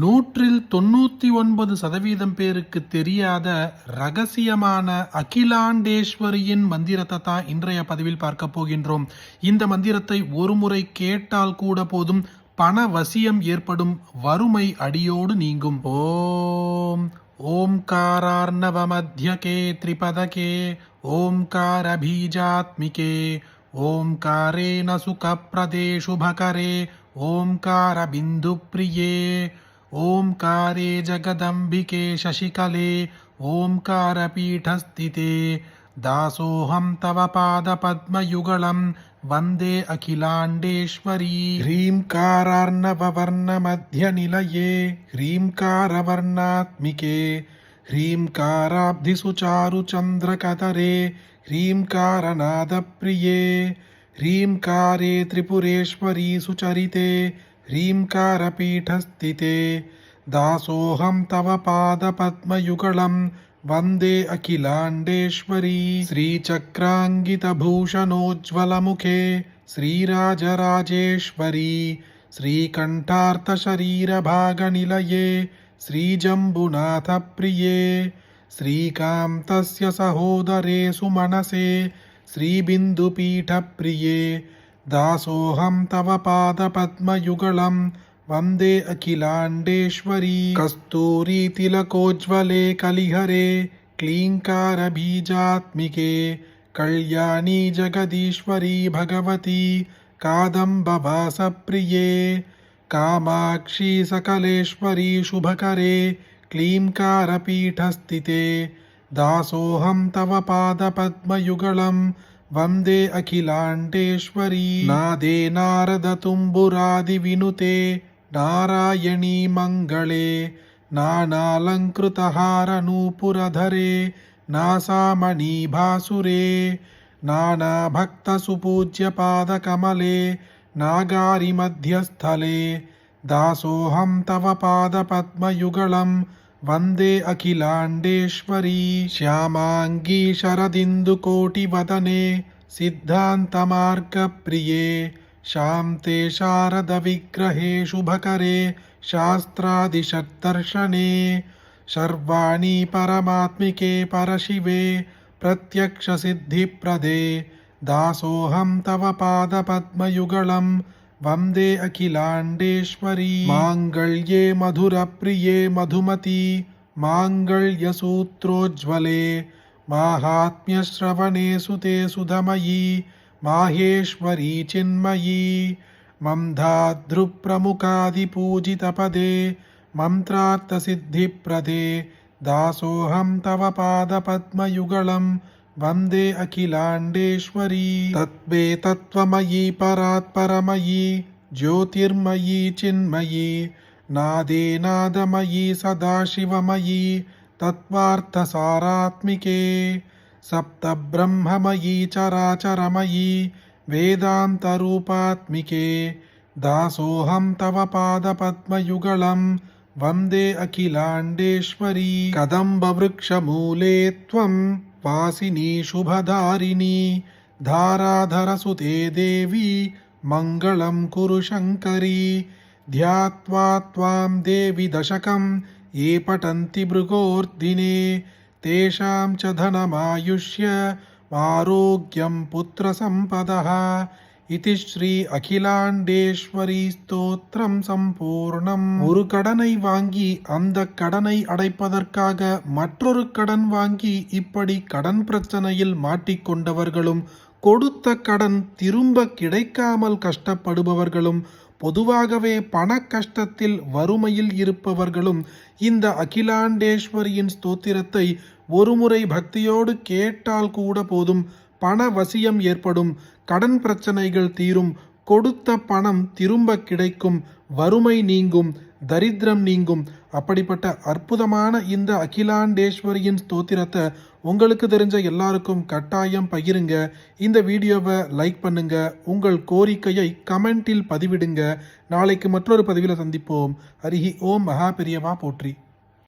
நூற்றில் தொண்ணூத்தி ஒன்பது சதவீதம் பேருக்கு தெரியாத ரகசியமான அகிலாண்டேஸ்வரியின் மந்திரத்தை தான் இன்றைய பதிவில் பார்க்க போகின்றோம். இந்த மந்திரத்தை ஒருமுறை கேட்டால் கூட போதும் பண வசியம் ஏற்படும் வறுமை அடியோடு நீங்கும். ஓம் ஓம்காரார்ணவமத்யகே திரிபதகே ஓம்கார பீஜாத்மிகே ஓம்காரேன சுகப்பிரதே சுபகரே ஓம்கார பிந்துப்பிரியே ओङ्कारे जगदम्बिके शशिकले ओङ्कारपीठस्थिते दासोऽहं तव पादपद्मयुगलं वन्दे अखिलाण्डेश्वरी ह्रीङ्कारार्णववर्णमध्यनिलये ह्रीङ्कारवर्णात्मिके ह्रीङ्काराब्धिसुचारुचन्द्रकतरे ह्रीङ्कारनादप्रिये ह्रीङ्कारे त्रिपुरेश्वरी सुचरिते ह्रीङ्कारपीठस्थिते दासोऽहं तव पादपद्मयुगलं वन्दे अखिलाण्डेश्वरी श्रीचक्राङ्गितभूषणोज्ज्वलमुखे श्रीराजराजेश्वरी श्रीकण्ठार्थशरीरभागनिलये श्रीजम्बुनाथप्रिये श्रीकान्तस्य सहोदरे सुमनसे श्रीबिन्दुपीठप्रिये दासोऽहं तव पादपद्मयुगलं वन्दे अखिलाण्डेश्वरी कस्तूरीतिलकोज्ज्वले कलिहरे क्लीङ्कारबीजात्मिके कल्याणी जगदीश्वरी भगवती कादम्बवासप्रिये कामाक्षी सकलेश्वरी शुभकरे क्लीङ्कारपीठस्थिते दासोऽहं तव पादपद्मयुगलं वन्दे अखिलाण्डेश्वरी। नादे नारदतुम्बुरादिविनुते नारायणी मङ्गले नानालङ्कृतहारनूपुरधरे नासामणिभासुरे नानाभक्तसुपूज्यपादकमले नागारिमध्यस्थले दासोऽहं तव पादपद्मयुगलं वंदे अखिलाण्डेश्वरी श्यामाङ्गी शरदिन्दुकोटिवदने सिद्धान्तमार्गप्रिये शान्ते शारदविग्रहे शुभकरे शास्त्रादिषद्दर्शने सर्वाणि परमात्मिके परशिवे प्रत्यक्षसिद्धिप्रदे दासोऽहं तव पादपद्मयुगलं वंदे अखिलाण्डेश्वरी। माङ्गल्ये मधुरप्रिये मधुमती। माङ्गल्यसूत्रोज्ज्वले। माहात्म्यश्रवणे सुते सुधमयी। माहेश्वरी चिन्मयी। मन्धादृप्रमुखादिपूजितपदे मन्त्रार्थसिद्धिप्रदे। दासोऽहं तव पादपद्मयुगलं వందే అఖిలాండేశ్వరీ. తత్వే తత్వమయీ పరాత్పరమయీ జ్యోతిర్మయీ చిన్మయీ నాదే నాదమయీ సదాశివమయీ తత్వార్థసారాత్మికే. సప్తబ్రహ్మమయీ చరాచరమయీ వేదాంతరూపాత్మికే. దాసోహం తవ పాదపద్మయుగళం వందే అఖిలాండేశ్వరీ. కదంబవృక్షమూలే త్వం वासिनी शुभधारिणी, धाराधरसुते देवी मङ्गलं कुरु शङ्करी, ध्यात्वा त्वां देवि दशकं ये पठन्ति भृगोर्दिने। तेषां च धनमायुष्य, आरोग्यं पुत्रसम्पदः। இதி ஸ்ரீ அகிலாண்டேஸ்வரி ஸ்தோத்திரம் சம்பூர்ணம் ஒரு கடனை வாங்கி அந்த கடனை அடைப்பதற்காக மற்றொரு கடன் வாங்கி இப்படி கடன் பிரச்சனையில் மாட்டிக்கொண்டவர்களும் கொடுத்த கடன் திரும்ப கிடைக்காமல் கஷ்டப்படுபவர்களும் பொதுவாகவே பண கஷ்டத்தில் வறுமையில் இருப்பவர்களும் இந்த அகிலாண்டேஸ்வரியின் ஸ்தோத்திரத்தை ஒருமுறை பக்தியோடு கேட்டால் கூட போதும் பண வசியம் ஏற்படும். கடன் பிரச்சனைகள் தீரும் கொடுத்த பணம் திரும்ப கிடைக்கும் வறுமை நீங்கும் தரித்திரம் நீங்கும். அப்படிப்பட்ட அற்புதமான இந்த அகிலாண்டேஸ்வரியின் ஸ்தோத்திரத்தை உங்களுக்கு தெரிஞ்ச எல்லாருக்கும் கட்டாயம் பகிருங்க. இந்த வீடியோவை லைக் பண்ணுங்க. உங்கள் கோரிக்கையை கமெண்டில் பதிவிடுங்க. நாளைக்கு மற்றொரு பதிவில் சந்திப்போம். ஹரிஹி ஓம் மகா பெரியவா போற்றி.